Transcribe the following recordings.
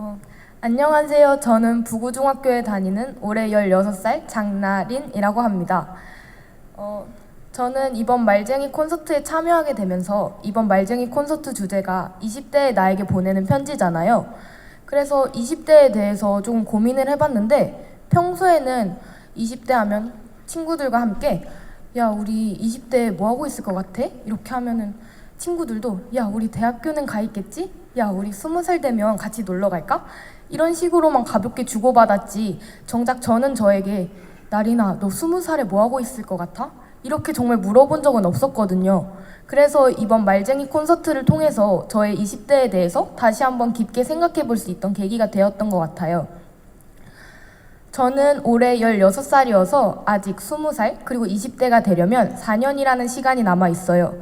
어, 안녕하세요. 저는 부구중학교에 다니는 올해 16살 장나린이라고 합니다. 어, 저는 이번 말쟁이 콘서트에 참여하게 되면서 이번 말쟁이 콘서트 주제가 20대의 나에게 보내는 편지잖아요. 그래서 20대에 대해서 조금 고민을 해봤는데 평소에는 20대 하면 친구들과 함께 야 우리 20대에 뭐 하고 있을 것 같아? 이렇게 하면은 친구들도 야 우리 대학교는 가 있겠지? 야 우리 스무 살 되면 같이 놀러 갈까? 이런 식으로만 가볍게 주고받았지 정작 저는 저에게 나리나 너 스무 살에 뭐 하고 있을 것 같아? 이렇게 정말 물어본 적은 없었거든요. 그래서 이번 말쟁이 콘서트를 통해서 저의 20대에 대해서 다시 한번 깊게 생각해 볼 수 있던 계기가 되었던 것 같아요. 저는 올해 16살이어서 아직 20살 그리고 20대가 되려면 4년이라는 시간이 남아 있어요.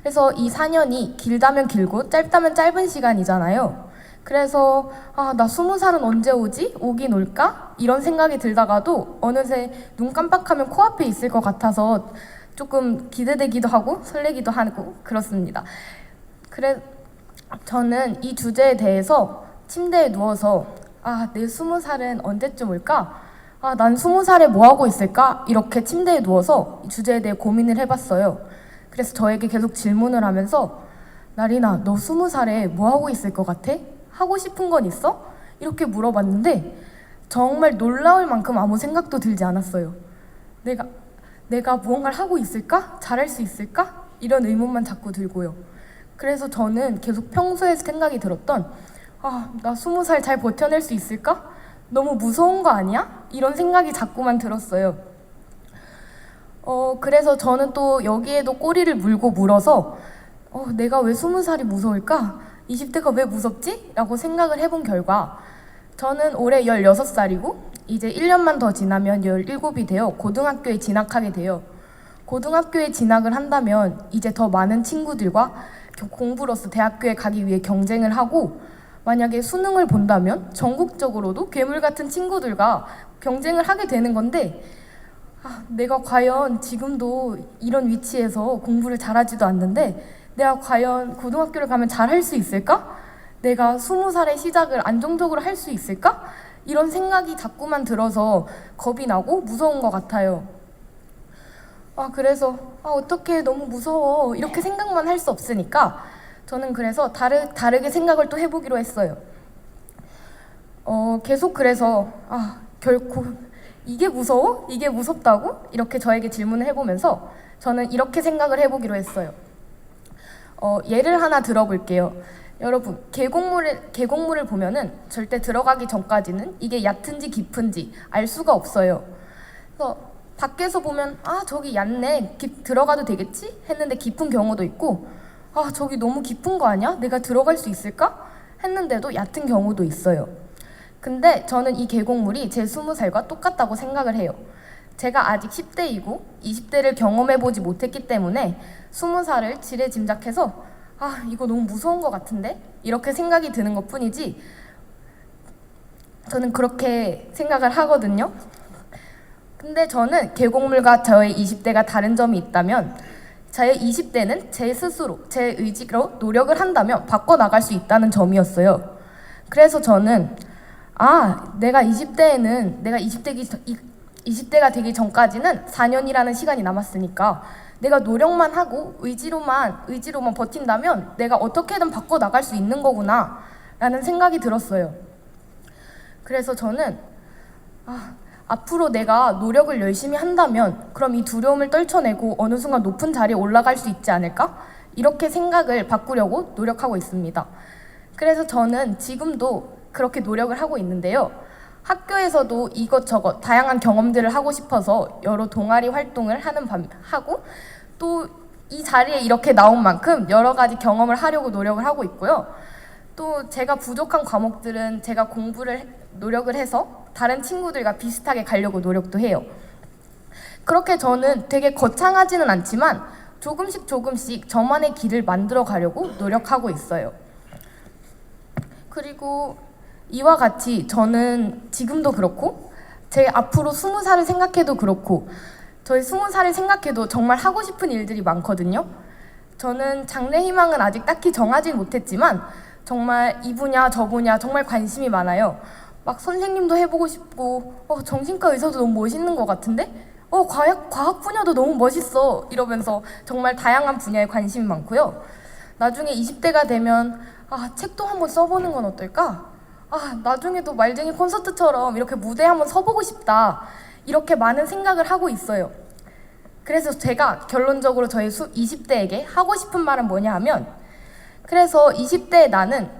그래서 이 4년이 길다면 길고 짧다면 짧은 시간이잖아요. 그래서 아, 나 20살은 언제 오지? 오긴 올까? 이런 생각이 들다가도 어느새 눈 깜빡하면 코앞에 있을 것 같아서 조금 기대되기도 하고 설레기도 하고 그렇습니다. 그래 저는 이 주제에 대해서 침대에 누워서 아, 내 스무 살은 언제쯤 올까? 아, 난 스무 살에 뭐 하고 있을까? 이렇게 침대에 누워서 이 주제에 대해 고민을 해봤어요. 그래서 저에게 계속 질문을 하면서 나리나, 너 스무 살에 뭐 하고 있을 것 같아? 하고 싶은 건 있어? 이렇게 물어봤는데 정말 놀라울 만큼 아무 생각도 들지 않았어요. 내가 내가 무언가를 하고 있을까? 잘할 수 있을까? 이런 의문만 자꾸 들고요. 그래서 저는 계속 평소에 생각이 들었던 아, 나 스무 살 잘 버텨낼 수 있을까? 너무 무서운 거 아니야? 이런 생각이 자꾸만 들었어요. 어, 그래서 저는 또 여기에도 꼬리를 물고 물어서 어, 내가 왜 스무 살이 무서울까? 20대가 왜 무섭지? 라고 생각을 해본 결과 저는 올해 16살이고 이제 1년만 더 지나면 17이 되어 고등학교에 진학하게 돼요. 고등학교에 진학을 한다면 이제 더 많은 친구들과 겨- 공부로서 대학교에 가기 위해 경쟁을 하고 만약에 수능을 본다면 전국적으로도 괴물 같은 친구들과 경쟁을 하게 되는 건데 아, 내가 과연 지금도 이런 위치에서 공부를 잘하지도 않는데 내가 과연 고등학교를 가면 잘 할 수 있을까? 내가 스무 살의 시작을 안정적으로 할 수 있을까? 이런 생각이 자꾸만 들어서 겁이 나고 무서운 것 같아요. 아, 그래서 아, 어떻게 너무 무서워. 이렇게 생각만 할 수 없으니까 저는 그래서 다르, 다르게 생각을 또 해보기로 했어요. 어, 계속 그래서 아, 결코 이게 무서워? 이게 무섭다고? 이렇게 저에게 질문을 해보면서 저는 이렇게 생각을 해보기로 했어요. 어, 예를 하나 들어볼게요. 여러분, 계곡물을, 계곡물을 보면은 절대 들어가기 전까지는 이게 얕은지 깊은지 알 수가 없어요. 그래서 밖에서 보면 아 저기 얕네 깊, 들어가도 되겠지 했는데 깊은 경우도 있고 아 저기 너무 깊은 거 아니야 내가 들어갈 수 있을까 했는데도 얕은 경우도 있어요 근데 저는 이 계곡물이 제 스무 살과 똑같다고 생각을 해요. 제가 아직 10대이고 20대를 경험해보지 못했기 때문에 스무 살을 지레 짐작해서 아 이거 너무 무서운 것 같은데? 이렇게 생각이 드는 것 뿐이지 저는 그렇게 생각을 하거든요. 근데 저는 계곡물과 저의 20대가 다른 점이 있다면 저의 20대는 제 스스로 제 의지로 노력을 한다면 바꿔 나갈 수 있다는 점이었어요. 그래서 저는 아 내가 20대에는 내가 20대기 20대가 되기 전까지는 4년이라는 시간이 남았으니까 내가 노력만 하고 의지로만 의지로만 버틴다면 내가 어떻게든 바꿔 나갈 수 있는 거구나 라는 생각이 들었어요. 그래서 저는 아 앞으로 내가 노력을 열심히 한다면 그럼 이 두려움을 떨쳐내고 어느 순간 높은 자리에 올라갈 수 있지 않을까? 이렇게 생각을 바꾸려고 노력하고 있습니다. 그래서 저는 지금도 그렇게 노력을 하고 있는데요. 학교에서도 이것저것 다양한 경험들을 하고 싶어서 여러 동아리 활동을 하는 밤 하고 또 이 자리에 이렇게 나온 만큼 여러 가지 경험을 하려고 노력을 하고 있고요. 또 제가 부족한 과목들은 제가 공부를 해- 노력을 해서 다른 친구들과 비슷하게 가려고 노력도 해요. 그렇게 저는 되게 거창하지는 않지만 조금씩 조금씩 저만의 길을 만들어 가려고 노력하고 있어요. 그리고 이와 같이 저는 지금도 그렇고 제 앞으로 스무 살을 생각해도 그렇고 저희 스무 살을 생각해도 정말 하고 싶은 일들이 많거든요. 저는 장래 희망은 아직 딱히 정하진 못했지만 정말 이 분야 저 분야 정말 관심이 많아요. 막 선생님도 해보고 싶고 어, 정신과 의사도 너무 멋있는 것 같은데 어 과학 과학 분야도 너무 멋있어 이러면서 정말 다양한 분야에 관심이 많고요. 나중에 20대가 되면 아 책도 한번 써보는 건 어떨까? 아 나중에도 말쟁이 콘서트처럼 이렇게 무대에 한번 서보고 싶다 이렇게 많은 생각을 하고 있어요. 그래서 제가 결론적으로 저희 수 20대에게 하고 싶은 말은 뭐냐 하면 그래서 20대의 나는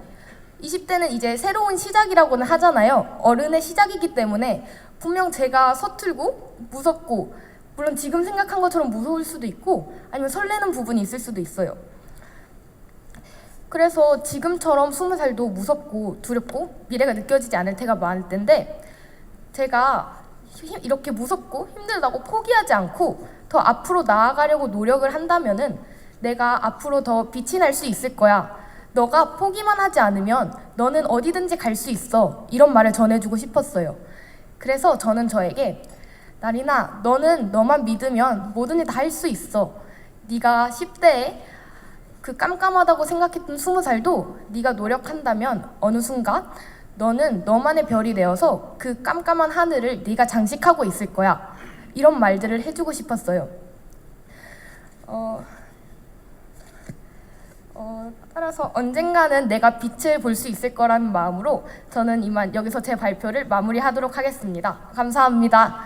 20대는 이제 새로운 시작이라고는 하잖아요. 어른의 시작이기 때문에 분명 제가 서툴고 무섭고 물론 지금 생각한 것처럼 무서울 수도 있고 아니면 설레는 부분이 있을 수도 있어요. 그래서 지금처럼 20살도 무섭고 두렵고 미래가 느껴지지 않을 때가 많을 텐데 제가 힘- 이렇게 무섭고 힘들다고 포기하지 않고 더 앞으로 나아가려고 노력을 한다면은 내가 앞으로 더 빛이 날 수 있을 거야. 너가 포기만 하지 않으면 너는 어디든지 갈 수 있어. 이런 말을 전해주고 싶었어요. 그래서 저는 저에게 나리나 너는 너만 믿으면 뭐든지 다 할 수 있어. 네가 10대에 그 깜깜하다고 생각했던 20살도 네가 노력한다면 어느 순간 너는 너만의 별이 되어서 그 깜깜한 하늘을 네가 장식하고 있을 거야. 이런 말들을 해주고 싶었어요. 어, 어, 따라서 언젠가는 내가 빛을 볼 수 있을 거라는 마음으로 저는 이만 여기서 제 발표를 마무리하도록 하겠습니다. 감사합니다.